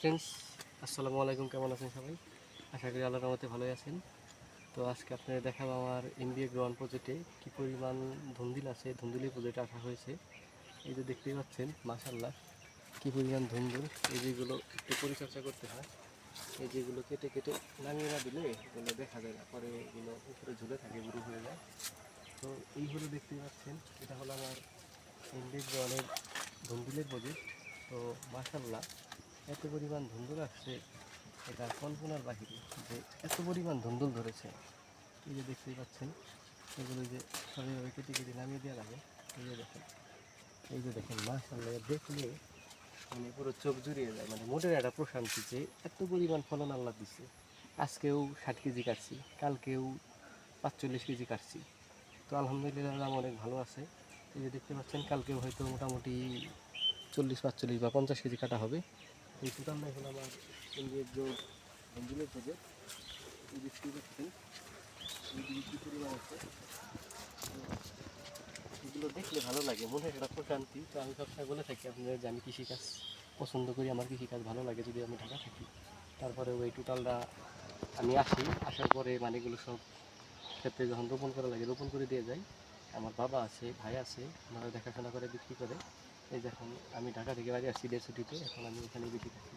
Friends আসসালামু আলাইকুম, কেমন আছেন সবাই? আশা করি আল্লাহর রহমতে ভালোই আছেন। তো আজকে আপনাদের দেখাবো আমার এমবিএ গ্রহণ প্রজেক্টে কী পরিমাণ ধুন্দুল আছে ধুন্দুলি প্রজেক্টে আসা হয়েছে। এই যে দেখতেই পাচ্ছেন মাশাল্লাহ কী পরিমাণ ধুন্দুল এই যেগুলো একটু পরিচর্যা করতে হয়, এই যেগুলো কেটে কেটে নামিয়ে না দিলে এগুলো দেখা যায় না, পরে এগুলো উপরে ঝুলে থাকে, বুড়ো হয়ে যায়। তো এই হলো দেখতেই পাচ্ছেন, এটা হলো আমার এমবিএ গ্রহণের ধুন্দুলের প্রজেক্ট তো মাশাল্লাহ এত পরিমাণ ধুন্দুল আসছে এটা কল্পনার বাহিরে যে এত পরিমাণ ধুন্দুল ধরেছে। এই যে দেখতেই পাচ্ছেন, এগুলো যে সবাইভাবে কেটে কেটে নামিয়ে দেওয়া লাগে। এই যে দেখেন, এই যে দেখেন মাশাল্লাহ দেখলে মানে পুরো চোখ জুড়িয়ে যায়। মানে মোটের একটা প্রশান্তি যে এত পরিমাণ ফলন আল্লাহ দিচ্ছে আজকেও ষাট কেজি কাটছি, কালকেও পাঁচচল্লিশ কেজি কাটছি। তো আলহামদুলিল্লাহ দাম অনেক ভালো আছে। এই যে দেখতে পাচ্ছেন, কালকেও হয়তো মোটামুটি চল্লিশ, পাঁচচল্লিশ বা পঞ্চাশ কেজি কাটা হবে। এই টোটালটা এখন আমার ইন্ডিয়ার যে বন্ধুদের থেকে এই দেখতে পাচ্ছেন এইগুলি কী পরিমাণ আছে। এগুলো দেখলে ভালো লাগে, মনে একটা প্রশান্তি। তো আমি সবসময় বলে থাকি আপনাদের যে আমি কৃষিকাজ পছন্দ করি, আমার কৃষিকাজ ভালো লাগে যদি আমি ঢাকা থাকি। তারপরে ওই টোটালটা আমি আসি, আসার পরে মানে এগুলো সব ক্ষেত্রে যখন রোপণ করা লাগে, রোপণ করে দিয়ে যাই। আমার বাবা আছে, ভাই আছে, ওনারা দেখাশোনা করে, বিক্রি করে। এই যখন আমি ঢাকা থেকে বাড়ি আসছি দেড় ছুটিতে এখন আমি এখানে বেশি থাকি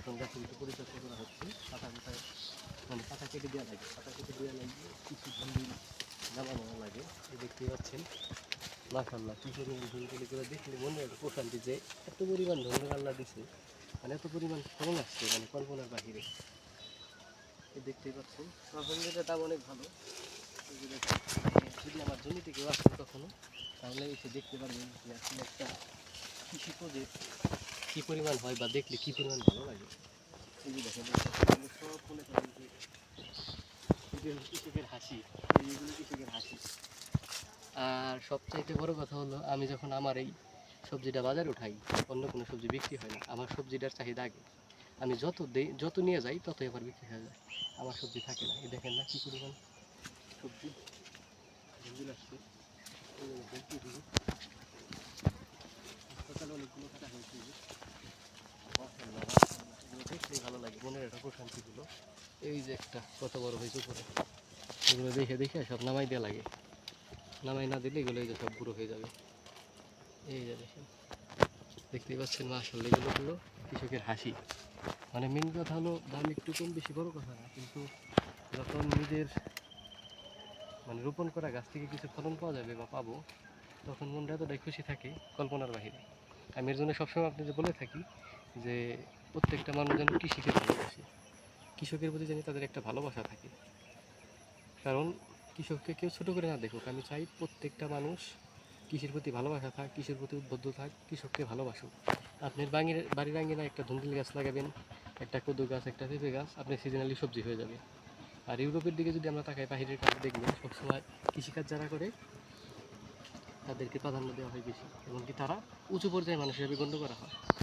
এখন গাছে একটু পরিচর্যা করা হচ্ছে। পাতা কোথায়? মানে পাতা কেটে দেওয়া লাগে। পাতা কেটে দেওয়া লাগে কিছু ভুন্ডি জামানো লাগে। এই দেখতেই পাচ্ছেন। মাশাল্লাহ কী পরিমাণ ভুলগুলি করে দেখলে মনে হয় প্রশান্তি যে এত পরিমাণ ধন্য আল্লাহ দিছে। মানে এত পরিমাণ ফলন আসছে মানে কল্পনার বাহিরে। দেখতেই পাচ্ছেন। আলহামদুলিল্লাহ দাম অনেক ভালো। দেখেন, যদি আমার জমিতে কেউ আসেন কখনো তাহলে এসে দেখতে পারবেন যে আসলে একটা কৃষি প্রজেক্ট কী পরিমাণ হয় বা দেখলে কী পরিমাণ ভালো লাগে? এই যে দেখেন সব মনে করেন যে কৃষকের হাসি এই কৃষকের হাসি। আর সবচাইতে বড় কথা হলো আমি যখন আমার এই সবজিটা বাজারে উঠাই অন্য কোনো সবজি বিক্রি হয় না আমার সবজিটার চাহিদা আগে। আমি যত দেই যত নিয়ে যাই তত এবার বিক্রি হয়ে যায়। আমার সবজি থাকে না এই দেখেন না কী পরিমাণ। সবজি ভেন্ডি লাগছে এই যে দেখেন কি দিবি হাসপাতালে অনেকগুলো কাটা হয়েছে দেখলেই ভালো লাগে এই যে একটা কত বড় হয়েছে উপরে। এগুলো দেখে দেখে সব নামাই দেওয়া লাগে। নামাই না দিলে এগুলো এই যে সব বুড়ো হয়ে যাবে। এই যে দেখেন। দেখতেই পাচ্ছেন, মাশাআল্লাহ, এগুলো হলো কৃষকের হাসি। মানে মেন কথা হলো, দাম একটু কম, বেশি বড় কথা না। কিন্তু যখন নিজের মানে রোপণ করা গাছ থেকে কিছু ফলন পাওয়া যাবে বা পাবো, তখন মনটা এতটাই খুশি থাকে কল্পনার বাহিরে। আমি এর জন্য সবসময় আপনাদের বলে থাকি যে প্রত্যেকটা মানুষ যেন কৃষিকে ভালোবাসে। কৃষকের প্রতি যেন তাদের একটা ভালোবাসা থাকে। কারণ কৃষককে কেউ ছোটো করে না দেখুক। আমি চাই প্রত্যেকটা মানুষ কৃষির প্রতি ভালোবাসা থাক, কৃষির প্রতি উদ্বুদ্ধ থাক, কৃষককে ভালোবাসুক। আপনার বাঙির, বাড়ির আঙ্গিনা একটা ধুন্দুল গাছ লাগাবেন, একটা কদু গাছ, একটা পেঁপে গাছ আপনার সিজনালি সবজি হয়ে যাবে আর ইউরোপের দিকে যদি আমরা তাকাই বাহিরের কাজ দেখবেন সবসময় কৃষিকাজ যারা করে তাদেরকে প্রাধান্য দেওয়া হয় বেশি এমনকি তারা উঁচু পর্যায়ে হিসেবে গণ্য করা হয়।